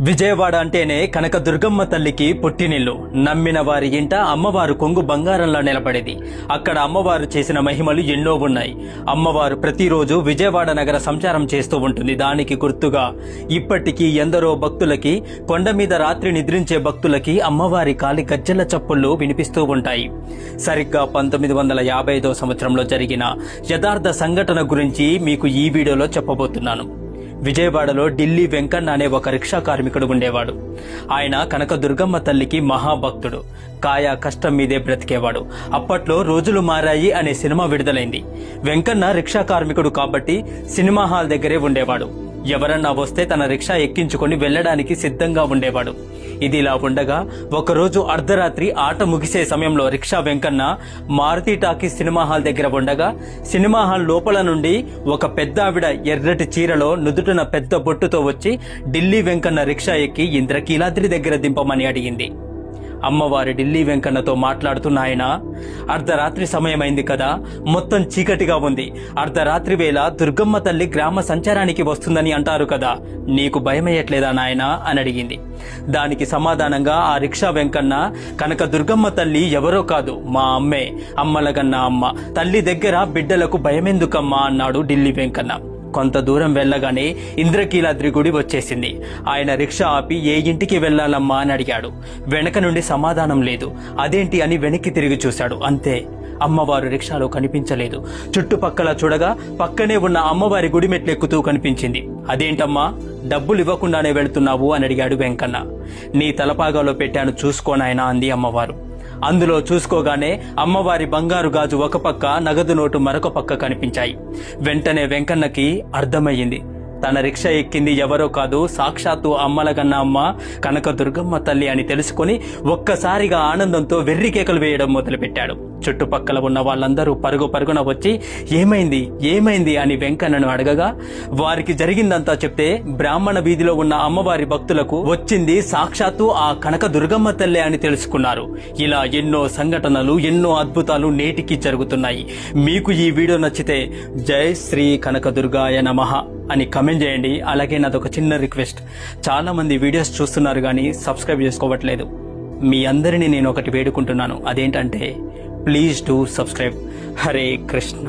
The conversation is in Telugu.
విజయవాడ అంటేనే కనక దుర్గమ్మ తల్లికి పుట్టినిల్లు. నమ్మిన వారి ఇంట అమ్మవారు కొంగు బంగారంలా నిలబడేది. అక్కడ అమ్మవారు చేసిన మహిమలు ఎన్నో ఉన్నాయి. అమ్మవారు ప్రతిరోజు విజయవాడ నగర సంచారం చేస్తూ ఉంటుంది. దానికి గుర్తుగా ఇప్పటికీ ఎందరో భక్తులకి కొండ మీద రాత్రి నిద్రించే భక్తులకి అమ్మవారి కాలి గజ్జల చప్పుళ్ళు వినిపిస్తూ ఉంటాయి. సరిగ్గా పంతొమ్మిది వందల యాభై ఐదో సంవత్సరంలో జరిగిన యథార్థ సంఘటన గురించి మీకు ఈ వీడియోలో చెప్పబోతున్నాను. విజయవాడలో ఢిల్లీ వెంకన్న అనే ఒక రిక్షా కార్మికుడు ఉండేవాడు. ఆయన కనక దుర్గమ్మ తల్లికి మహాభక్తుడు. కాయ కష్టం మీదే బ్రతికేవాడు. అప్పట్లో రోజులు మారాయి అనే సినిమా విడుదలైంది. వెంకన్న రిక్షా కార్మికుడు కాబట్టి సినిమా హాల్ దగ్గరే ఉండేవాడు. ఎవరన్నా వస్తే తన రిక్షా ఎక్కించుకొని వెళ్ళడానికి సిద్ధంగా ఉండేవాడు. ఇది ఇలా ఉండగా ఒకరోజు అర్ధరాత్రి ఆట ముగిసే సమయంలో rickshaw Venkanna Maruti talkies cinema hall దగ్గర ఉండగా సినిమా హాల్ లోపల నుండి ఒక పెద్ద ఆవిడ ఎర్రటి చీరలో నుదుటిన పెద్ద బొట్టుతో వచ్చి ఢిల్లీ వెంకన్న రిక్షా ఎక్కి ఇంద్రకీలాద్రి దగ్గర దింపమని అడిగింది. అమ్మవారి ఢిల్లీ వెంకన్నతో మాట్లాడుతున్న ఆయన అర్ధరాత్రి సమయమైంది కదా. మొత్తం చీకటిగా ఉంది. అర్ధరాత్రి వేళ దుర్గమ్మ తల్లి గ్రామ సంచారానికి వస్తుందని అంటారు కదా. నీకు భయమయ్యట్లేదా నాయనా? అని అడిగింది. దానికి సమాధానంగా ఆ రిక్షా వెంకన్న కనుక దుర్గమ్మ తల్లి ఎవరో కాదు మా అమ్మే. అమ్మలగన్న అమ్మ. తల్లి దగ్గర బిడ్డలకు భయమెందుకమ్మా? అన్నాడు ఢిల్లీ వెంకన్న. కొంత దూరం వెళ్ళగానే ఇంద్రకీలాద్రి గుడి వచ్చేసింది. ఆయన రిక్షా ఆపి ఏ ఇంటికి వెళ్ళాలమ్మా? అని అడిగాడు. వెనక నుండి సమాధానం లేదు. అదేంటి? అని వెనక్కి తిరిగి చూశాడు. అంతే. అమ్మవారు రిక్షాలో కనిపించలేదు. చుట్టుపక్కల చూడగా పక్కనే ఉన్న అమ్మవారి గుడి మెట్లెక్కుతూ కనిపించింది. అదేంటమ్మా? డబ్బులు ఇవ్వకుండానే వెళుతున్నావు? అని అడిగాడు వెంకన్న. నీ తలపాగాలో పెట్టాను చూసుకోనాయనా అంది అమ్మవారు. అందులో చూసుకోగానే అమ్మవారి బంగారు గాజు ఒక పక్క నగదు నోటు మరొక పక్క కనిపించాయి. వెంటనే వెంకన్నకి అర్థమయ్యింది. తన రిక్షా ఎక్కింది ఎవరో కాదు సాక్షాత్తు అమ్మలగన్న అమ్మ కనక దుర్గమ్మ తల్లి అని తెలుసుకొని ఒక్కసారిగా ఆనందంతో వెర్రి కేకలు వేయడం మొదలుపెట్టాడు. చుట్టుపక్కల ఉన్న వాళ్ళందరూ పరుగు పరుగున వచ్చి ఏమైంది? ఏమైంది? అని వెంకన్నను అడగగా వారికి జరిగిందంతా చెప్తే బ్రాహ్మణ వీధిలో ఉన్న అమ్మవారి భక్తులకు వచ్చింది సాక్షాత్తు ఆ కనక దుర్గమ్మ తల్లే అని తెలుసుకున్నారు. ఇలా ఎన్నో సంఘటనలు ఎన్నో అద్భుతాలు నేటికి జరుగుతున్నాయి. మీకు ఈ వీడియో నచ్చితే జై శ్రీ కనక దుర్గాయ నమః. అని కమెంట్ చేయండి. అలాగే నాదొక చిన్న రిక్వెస్ట్ చాలా మంది వీడియోస్ చూస్తున్నారు కానీ సబ్స్క్రైబ్ చేసుకోవట్లేదు. మీ అందరినీ నేను ఒకటి వేడుకుంటున్నాను. అదేంటంటే please do subscribe Hare Krishna.